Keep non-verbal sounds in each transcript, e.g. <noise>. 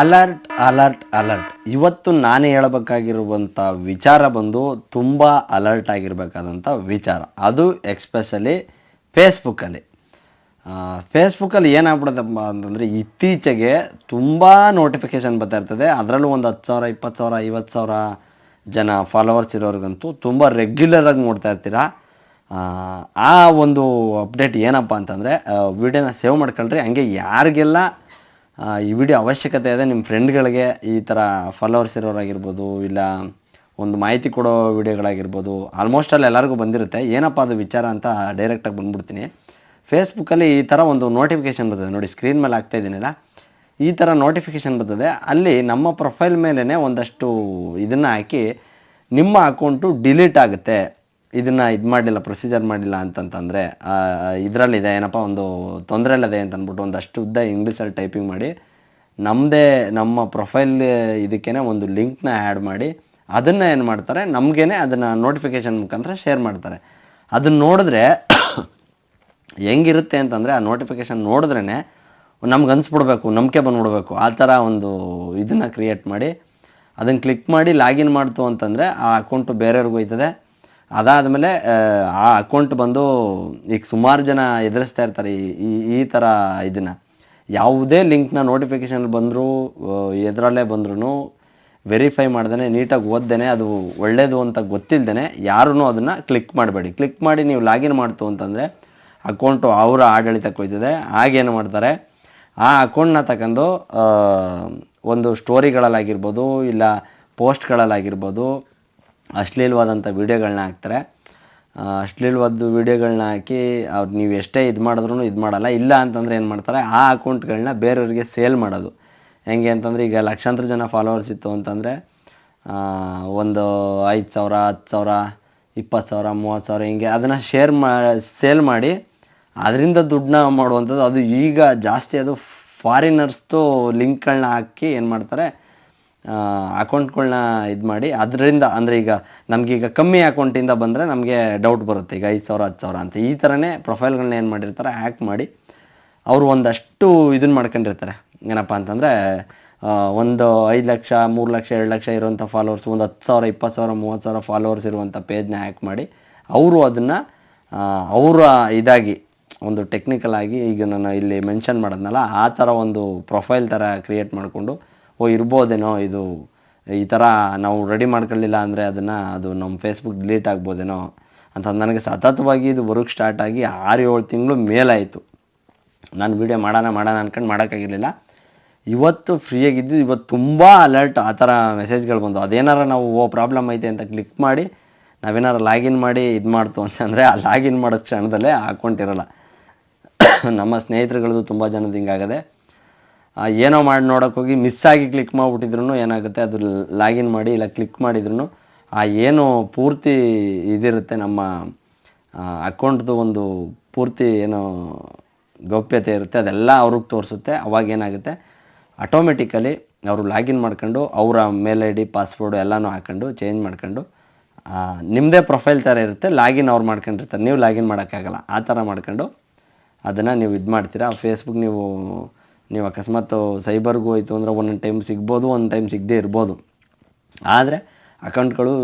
Alert alert alert. ಇವತ್ತು ನಾನು ಹೇಳಬೇಕಾಗಿರುವಂಥ ವಿಚಾರ ಬಂದು ತುಂಬ ಅಲರ್ಟ್ ಆಗಿರಬೇಕಾದಂಥ ವಿಚಾರ. ಅದು ಎಕ್ಸ್ಪೆಷಲಿ ಫೇಸ್ಬುಕ್ಕಲ್ಲಿ. ಫೇಸ್ಬುಕ್ಕಲ್ಲಿ ಏನಾಗ್ಬಿಡುತ್ತಪ್ಪ ಅಂತಂದರೆ ಇತ್ತೀಚೆಗೆ ತುಂಬ ನೋಟಿಫಿಕೇಷನ್ ಬರ್ತಾ ಇರ್ತದೆ. ಅದರಲ್ಲೂ ಒಂದು ಹತ್ತು ಸಾವಿರ ಇಪ್ಪತ್ತು ಸಾವಿರ ಐವತ್ತು ಸಾವಿರ ಜನ ಫಾಲೋವರ್ಸ್ ಇರೋರಿಗಂತೂ ತುಂಬ ರೆಗ್ಯುಲರಾಗಿ ನೋಡ್ತಾ ಇರ್ತೀರಾ? ಆ, ಒಂದು ಅಪ್ಡೇಟ್ ಏನಪ್ಪ ಅಂತಂದರೆ ವಿಡಿಯೋನ ಸೇವ್ ಮಾಡ್ಕೊಳ್ರಿ. ಹಂಗೆ ಯಾರಿಗೆಲ್ಲ ಈ ವಿಡಿಯೋ ಅವಶ್ಯಕತೆ ಇದೆ. ನಿಮ್ಮ ಫ್ರೆಂಡ್ಗಳಿಗೆ ಈ ಥರ ಫಾಲೋವರ್ಸ್ ಇರೋರಾಗಿರ್ಬೋದು, ಇಲ್ಲ ಒಂದು ಮಾಹಿತಿ ಕೊಡೋ ವಿಡಿಯೋಗಳಾಗಿರ್ಬೋದು ಆಲ್ಮೋಸ್ಟ್ ಅಲ್ಲಿ ಎಲ್ಲರಿಗೂ ಬಂದಿರುತ್ತೆ. ಏನಪ್ಪ ಅದು ವಿಚಾರ ಅಂತ ಡೈರೆಕ್ಟಾಗಿ ಬಂದ್ಬಿಡ್ತೀನಿ. ಫೇಸ್ಬುಕ್ಕಲ್ಲಿ ಈ ಥರ ಒಂದು ನೋಟಿಫಿಕೇಷನ್ ಬರ್ತದೆ. ನೋಡಿ ಸ್ಕ್ರೀನ್ ಮೇಲೆ ಆಗ್ತಾ ಇದ್ದೀನಲ್ಲ. ಈ ಥರ ನೋಟಿಫಿಕೇಷನ್ ಬರ್ತದೆ. ಅಲ್ಲಿ ನಮ್ಮ ಪ್ರೊಫೈಲ್ ಮೇಲೇ ಒಂದಷ್ಟು ಇದನ್ನು ಹಾಕಿ ನಿಮ್ಮ ಅಕೌಂಟು ಡಿಲೀಟ್ ಆಗುತ್ತೆ. ಇದನ್ನು ಇದು ಮಾಡಿಲ್ಲ ಪ್ರೊಸೀಜರ್ ಮಾಡಿಲ್ಲ ಅಂತಂತಂದರೆ ಇದರಲ್ಲಿದೆ ಏನಪ್ಪ, ಒಂದು ತೊಂದರೆಯಲ್ಲಿದೆ ಅಂತ ಅಂದ್ಬಿಟ್ಟು ಒಂದಷ್ಟು ಉದ್ದ ಇಂಗ್ಲೀಷಲ್ಲಿ ಟೈಪಿಂಗ್ ಮಾಡಿ ನಮ್ಮದೇ ನಮ್ಮ ಪ್ರೊಫೈಲ್ ಇದಕ್ಕೇ ಒಂದು ಲಿಂಕ್ನ ಆ್ಯಡ್ ಮಾಡಿ, ಅದನ್ನು ಏನು ಮಾಡ್ತಾರೆ, ನಮಗೇನೆ ಅದನ್ನು ನೋಟಿಫಿಕೇಷನ್ ಮುಖಾಂತರ ಶೇರ್ ಮಾಡ್ತಾರೆ. ಅದನ್ನು ನೋಡಿದ್ರೆ <coughs> ಹೆಂಗಿರುತ್ತೆ ಅಂತಂದರೆ, ಆ ನೋಟಿಫಿಕೇಶನ್ ನೋಡಿದ್ರೇ ನಮ್ಗೆ ಅನ್ಸ್ಬಿಡ್ಬೇಕು, ನಂಬಿಕೆ ಬಂದ್ಬಿಡ್ಬೇಕು, ಆ ಥರ ಒಂದು ಇದನ್ನು ಕ್ರಿಯೇಟ್ ಮಾಡಿ ಅದನ್ನು ಕ್ಲಿಕ್ ಮಾಡಿ ಲಾಗಿನ್ ಮಾಡ್ತು ಅಂತಂದರೆ, ಆ ಅಕೌಂಟು ಬೇರೆಯವ್ರಿಗೂ ಹೋಯ್ತದೆ ಅದಾದಮೇಲೆ, ಆ ಅಕೌಂಟ್ ಬಂದು ಈಗ ಸುಮಾರು ಜನ ಎದುರಿಸ್ತಾ ಇರ್ತಾರೆ ಈ- ಈ ಥರ ಇದನ್ನು. ಯಾವುದೇ ಲಿಂಕ್ನ ನೋಟಿಫಿಕೇಷನ್ ಬಂದರೂ ಎದರಲ್ಲೇ ಬಂದ್ರೂ ವೆರಿಫೈ ಮಾಡ್ದೇ ನೀಟಾಗಿ ಓದ್ದೇನೆ, ಅದು ಒಳ್ಳೆಯದು ಅಂತ ಗೊತ್ತಿಲ್ಲದೇ ಯಾರೂ ಅದನ್ನು ಕ್ಲಿಕ್ ಮಾಡಬೇಡಿ. ಕ್ಲಿಕ್ ಮಾಡಿ ನೀವು ಲಾಗಿನ್ ಮಾಡ್ತು ಅಂತಂದರೆ ಅಕೌಂಟು ಅವರ ಆಡಳಿತಕ್ಕೆ ಹೋಯ್ತದೆ ಹಾಗೇನು ಮಾಡ್ತಾರೆ? ಆ ಅಕೌಂಟ್ನ ತಗೊಂಡು ಒಂದು ಸ್ಟೋರಿಗಳಲ್ಲಾಗಿರ್ಬೋದು ಇಲ್ಲ ಪೋಸ್ಟ್ಗಳಲ್ಲಾಗಿರ್ಬೋದು ಅಶ್ಲೀಲವಾದಂಥ ವೀಡಿಯೋಗಳನ್ನ ಹಾಕ್ತಾರೆ. ಅಶ್ಲೀಲವಾದ ವೀಡಿಯೋಗಳನ್ನ ಹಾಕಿ ಅವ್ರು ನೀವು ಎಷ್ಟೇ ಇದು ಮಾಡಿದ್ರೂ ಇದು ಮಾಡಲ್ಲ, ಇಲ್ಲ ಅಂತಂದರೆ ಏನು ಮಾಡ್ತಾರೆ, ಆ ಅಕೌಂಟ್ಗಳನ್ನ ಬೇರೆಯವ್ರಿಗೆ ಸೇಲ್ ಮಾಡೋದು. ಹೆಂಗೆ ಅಂತಂದರೆ ಈಗ ಲಕ್ಷಾಂತರ ಜನ ಫಾಲೋವರ್ಸ್ ಇತ್ತು ಅಂತಂದರೆ ಒಂದು ಐದು ಸಾವಿರ, ಹತ್ತು ಸಾವಿರ, ಇಪ್ಪತ್ತು ಸಾವಿರ, ಮೂವತ್ತು ಸಾವಿರ ಹಿಂಗೆ ಅದನ್ನು ಶೇರ್ ಮಾ, ಸೇಲ್ ಮಾಡಿ ಅದರಿಂದ ದುಡ್ಡನ್ನ ಮಾಡುವಂಥದ್ದು. ಅದು ಈಗ ಜಾಸ್ತಿ ಅದು ಫಾರಿನರ್ಸ್ದು ಲಿಂಕ್ಗಳನ್ನ ಹಾಕಿ ಏನು ಮಾಡ್ತಾರೆ ಅಕೌಂಟ್ಗಳನ್ನ ಇದು ಮಾಡಿ, ಅದರಿಂದ ಅಂದರೆ ಈಗ ನಮಗೀಗ ಕಮ್ಮಿ ಅಕೌಂಟಿಂದ ಬಂದರೆ ನಮಗೆ ಡೌಟ್ ಬರುತ್ತೆ. ಈಗ ಐದು ಸಾವಿರ, ಹತ್ತು ಸಾವಿರ ಅಂತ. ಈ ಥರನೇ ಪ್ರೊಫೈಲ್ಗಳನ್ನ ಏನು ಮಾಡಿರ್ತಾರೆ ಹ್ಯಾಕ್ ಮಾಡಿ ಅವರು ಒಂದಷ್ಟು ಇದನ್ನ ಮಾಡ್ಕೊಂಡಿರ್ತಾರೆ. ಏನಪ್ಪ ಅಂತಂದರೆ ಒಂದು ಐದು ಲಕ್ಷ, ಮೂರು ಲಕ್ಷ, ಎರಡು ಲಕ್ಷ ಇರುವಂಥ ಫಾಲೋವರ್ಸ್ ಒಂದು ಹತ್ತು ಸಾವಿರ, ಇಪ್ಪತ್ತು ಸಾವಿರ, ಮೂವತ್ತು ಸಾವಿರ ಫಾಲೋವರ್ಸ್ ಇರುವಂಥ ಪೇಜ್ನ ಹ್ಯಾಕ್ ಮಾಡಿ ಅವರು ಅದನ್ನು ಅವರ ಇದಾಗಿ, ಒಂದು ಟೆಕ್ನಿಕಲ್ ಆಗಿ ಈಗ ನಾನು ಇಲ್ಲಿ ಮೆನ್ಷನ್ ಮಾಡೋದ್ನಲ್ಲ, ಆ ಥರ ಒಂದು ಪ್ರೊಫೈಲ್ ಥರ ಕ್ರಿಯೇಟ್ ಮಾಡಿಕೊಂಡು ಓ, ಇರ್ಬೋದೇನೋ ಇದು, ಈ ಥರ ನಾವು ರೆಡಿ ಮಾಡ್ಕೊಳ್ಳಿಲ್ಲ ಅಂದರೆ ಅದನ್ನು ಅದು ನಮ್ಮ ಫೇಸ್ಬುಕ್ ಡಿಲೀಟ್ ಆಗ್ಬೋದೇನೋ ಅಂತ ನನಗೆ ಸತತವಾಗಿ ಇದು ಬರೋಕ್ಕೆ ಸ್ಟಾರ್ಟ್ ಆಗಿ ಆರು ಏಳು ತಿಂಗಳು ಮೇಲಾಯಿತು. ನಾನು ವೀಡಿಯೋ ಮಾಡೋಣ ಮಾಡೋಣ ಅನ್ಕೊಂಡು ಮಾಡೋಕ್ಕಾಗಿರಲಿಲ್ಲ. ಇವತ್ತು ಫ್ರೀಯಾಗಿದ್ದು ಇವತ್ತು ತುಂಬ ಅಲರ್ಟ್ ಆ ಥರ ಮೆಸೇಜ್ಗಳು ಬಂದು, ಅದೇನಾರ ನಾವು, ಓ ಪ್ರಾಬ್ಲಮ್ ಐತೆ ಅಂತ ಕ್ಲಿಕ್ ಮಾಡಿ, ನಾವೇನಾರು ಲಾಗಿನ್ ಮಾಡಿ ಇದು ಮಾಡ್ತು ಅಂತಂದರೆ ಆ ಲಾಗಿನ್ ಮಾಡೋ ಕ್ಷಣದಲ್ಲೇ ಅಕೌಂಟ್ <coughs> ನಮ್ಮ ಸ್ನೇಹಿತರುಗಳದ್ದು ತುಂಬ ಜನದ ಹಿಂಗಾಗದೆ ಏನೋ ಮಾಡಿ ನೋಡೋಕೆ ಹೋಗಿ ಮಿಸ್ ಆಗಿ ಕ್ಲಿಕ್ ಮಾಡಿಬಿಟ್ಟಿದ್ರು ಏನಾಗುತ್ತೆ? ಅದು ಲಾಗಿನ್ ಮಾಡಿ ಇಲ್ಲ ಕ್ಲಿಕ್ ಮಾಡಿದ್ರು ಆ ಏನು ಪೂರ್ತಿ ಇದಿರುತ್ತೆ ನಮ್ಮ ಅಕೌಂಟ್ದು ಒಂದು ಪೂರ್ತಿ ಏನು ಗೌಪ್ಯತೆ ಇರುತ್ತೆ, ಅದೆಲ್ಲ ಅವ್ರಿಗೆ ತೋರಿಸುತ್ತೆ. ಅವಾಗ ಏನಾಗುತ್ತೆ? ಆಟೋಮೆಟಿಕಲಿ ಅವರು ಲಾಗಿನ್ ಮಾಡ್ಕೊಂಡು ಅವರ ಮೇಲ್ ಐ ಡಿ ಪಾಸ್ವರ್ಡು ಎಲ್ಲನೂ ಹಾಕೊಂಡು ಚೇಂಜ್ ಮಾಡ್ಕೊಂಡು ನಿಮ್ಮದೇ ಪ್ರೊಫೈಲ್ ಥರ ಇರುತ್ತೆ ಲಾಗಿನ್ ಅವ್ರು ಮಾಡ್ಕೊಂಡಿರ್ತಾರೆ. ನೀವು ಲಾಗಿನ್ ಮಾಡೋಕ್ಕಾಗಲ್ಲ. ಆ ಥರ ಮಾಡ್ಕೊಂಡು ಅದನ್ನು ನೀವು ಇದು ಮಾಡ್ತೀರಾ ಫೇಸ್ಬುಕ್ ನೀವು ನೀವು ಅಕಸ್ಮಾತ್ ಸೈಬರ್ಗೂ ಹೋಯ್ತು ಅಂದರೆ ಒಂದೊಂದು ಟೈಮ್ ಸಿಗ್ಬೋದು ಒಂದು ಟೈಮ್ ಸಿಗದೇ ಇರ್ಬೋದು. ಆದರೆ ಅಕೌಂಟ್ಗಳು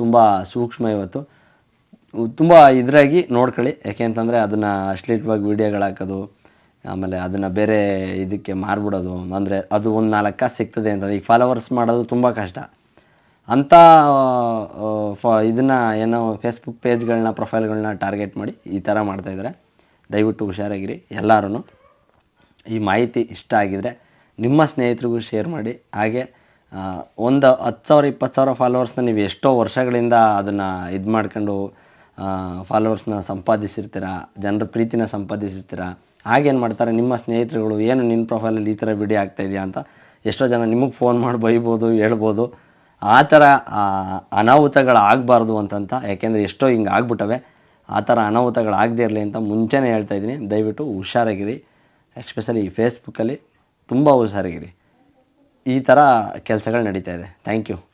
ತುಂಬ ಸೂಕ್ಷ್ಮ ಇವತ್ತು. ತುಂಬ ಇದ್ರಾಗಿ ನೋಡ್ಕೊಳ್ಳಿ. ಯಾಕೆ ಅಂತಂದರೆ ಅದನ್ನು ಅಶ್ಲೀಲವಾಗಿ ವೀಡಿಯೋಗಳು ಹಾಕೋದು, ಆಮೇಲೆ ಅದನ್ನು ಬೇರೆ ಇದಕ್ಕೆ ಮಾರ್ಬಿಡೋದು, ಅಂದರೆ ಅದು ಒಂದು ನಾಲ್ಕು ಕಾಸು ಸಿಗ್ತದೆ ಅಂತ ಈಗ ಫಾಲೋವರ್ಸ್ ಮಾಡೋದು ತುಂಬ ಕಷ್ಟ. ಅಂಥ ಫ, ಇದನ್ನು ಏನೋ ಫೇಸ್ಬುಕ್ ಪೇಜ್ಗಳನ್ನ ಪ್ರೊಫೈಲ್ಗಳನ್ನ ಟಾರ್ಗೆಟ್ ಮಾಡಿ ಈ ಥರ ಮಾಡ್ತಾಯಿದ್ದಾರೆ ದಯವಿಟ್ಟು ಹುಷಾರಾಗಿರಿ ಎಲ್ಲರೂ ಈ ಮಾಹಿತಿ ಇಷ್ಟ ಆಗಿದರೆ ನಿಮ್ಮ ಸ್ನೇಹಿತರಿಗೂ ಶೇರ್ ಮಾಡಿ. ಹಾಗೆ ಒಂದು ಹತ್ತು ಸಾವಿರ, ಇಪ್ಪತ್ತು ಸಾವಿರ ಫಾಲೋವರ್ಸ್ನ ನೀವು ಎಷ್ಟೋ ವರ್ಷಗಳಿಂದ ಅದನ್ನು ಇದು ಮಾಡ್ಕೊಂಡು ಫಾಲೋವರ್ಸ್ನ ಸಂಪಾದಿಸಿರ್ತೀರ, ಜನರ ಪ್ರೀತಿನ ಸಂಪಾದಿಸಿರ್ತೀರ, ಹಾಗೇನು ಮಾಡ್ತಾರೆ? ನಿಮ್ಮ ಸ್ನೇಹಿತರುಗಳು ಏನು ನಿನ್ನ ಪ್ರೊಫೈಲಲ್ಲಿ ಈ ಥರ ವಿಡಿಯೋ ಆಗ್ತಾ ಇದೆಯಾ ಅಂತ ಎಷ್ಟೋ ಜನ ನಿಮಗೆ ಫೋನ್ ಮಾಡಿ ಬೈಬೋದು, ಹೇಳ್ಬೋದು. ಆ ಥರ ಅನಾಹುತಗಳಾಗಬಾರ್ದು ಅಂತಂತ, ಯಾಕೆಂದರೆ ಎಷ್ಟೋ ಹಿಂಗೆ ಆಗ್ಬಿಟ್ಟವೆ. ಆ ಥರ ಅನಾಹುತಗಳಾಗದೇ ಇರಲಿ ಅಂತ ಮುಂಚೆನೇ ಹೇಳ್ತಾ ಇದ್ದೀನಿ. ದಯವಿಟ್ಟು ಹುಷಾರಾಗಿರಿ. ಎಸ್ಪೆಷಲಿ ಈ ಫೇಸ್ಬುಕ್ಕಲ್ಲಿ ತುಂಬ ಹುಷಾರಾಗಿರಿ. ಈ ಥರ ಕೆಲಸಗಳು ನಡೀತಾ ಇದೆ. Thank you